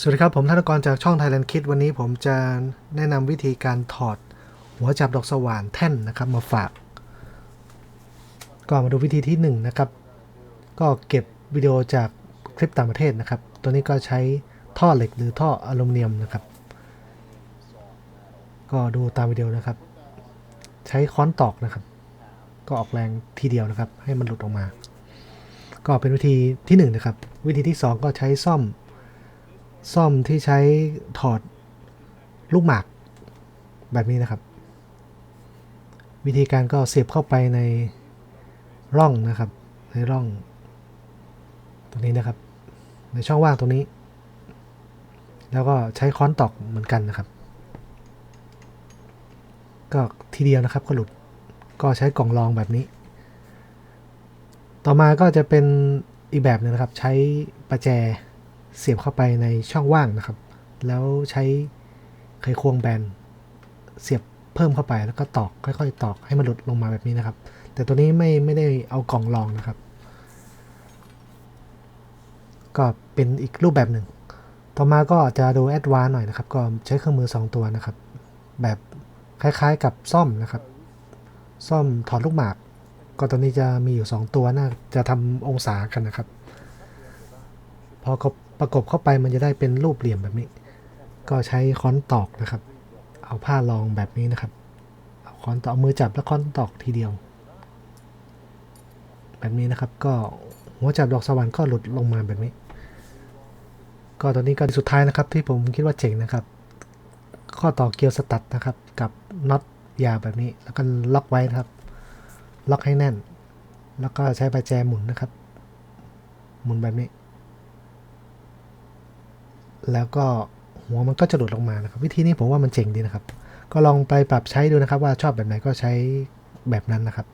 สวัสดีครับ ผมธนกรจากช่อง Thailand Kid วันนี้ผมจะแนะนำวิธีการถอดหัวจับดอกสว่านแท่นนะครับมาฝาก ก็มาดูวิธีที่1นะครับ ก็เก็บวิดีโอจากคลิปต่างประเทศนะครับ ตัวนี้ก็ใช้ท่อเหล็กหรือท่ออลูมิเนียมนะครับ ก็ดูตามวิดีโอนะครับ ใช้ค้อนตอกนะครับ ก็ออกแรงทีเดียวนะครับ ให้มันหลุดออกมา ก็เป็นวิธีที่1นะครับ วิธีที่ 2 ก็ใช้ซ่อม ซ่อมที่ใช้ถอดลูกหมากแบบนี้นะครับ วิธีการก็เสียบเข้าไปในร่องนะครับ ในร่อง ตรงนี้นะครับ ในช่องว่างตรงนี้ แล้วก็ใช้ค้อนตอกเหมือนกันนะครับ ก็ทีเดียวนะครับก็หลุดก็ใช้กล่องรองแบบนี้ ต่อมาก็จะเป็นอีกแบบหนึงนะครับ ใช้ประแจ เสียบเข้าไปในช่องว่างนะครับ แล้วใช้ไขควงแบนเสียบเพิ่มเข้าไปแล้วก็ตอกค่อย ๆ ตอกให้มันหลุดลงมาแบบนี้นะครับ แต่ตัวนี้ไม่ไม่ได้เอากล่องรองนะครับ ก็เป็นอีกรูปแบบหนึ่ง ต่อมาก็จะดูแอดวานหน่อยนะครับ ก็ใช้เครื่องมือ 2 ตัวนะครับ แบบคล้ายๆกับซ่อมนะครับ ซ่อมถอดลูกหมาก ก็ตัวนี้จะมีอยู่ 2 ตัวน่าจะทำองศากันนะครับ พอเขา ประกบเข้าไปมันจะได้เป็นรูปเหลี่ยมแบบนี้ ก็ใช้ค้อนตอกนะครับ เอาผ้ารองแบบนี้นะครับ เอาค้อนตอกเอามือจับแล้วค้อนตอกทีเดียว แบบนี้นะครับ ก็หัวจับดอกสวรรค์ก็หลุดลงมาแบบนี้ ก็ตอนนี้ก็สุดท้ายนะครับ ที่ผมคิดว่าเจ๋งนะครับ ข้อต่อเกลียวสตัดนะครับ กับน็อตยาวแบบนี้ แล้วก็ล็อกไว้นะครับ ล็อกให้แน่น แล้วก็ใช้ประแจหมุนนะครับ หมุนแบบนี้ แล้วก็หัวมันก็จะหลุดลงมานะครับ วิธีนี้ผมว่ามันเจ๋งดีนะครับ ก็ลองไปปรับใช้ดูนะครับ ว่าชอบแบบไหนก็ใช้แบบนั้นนะครับ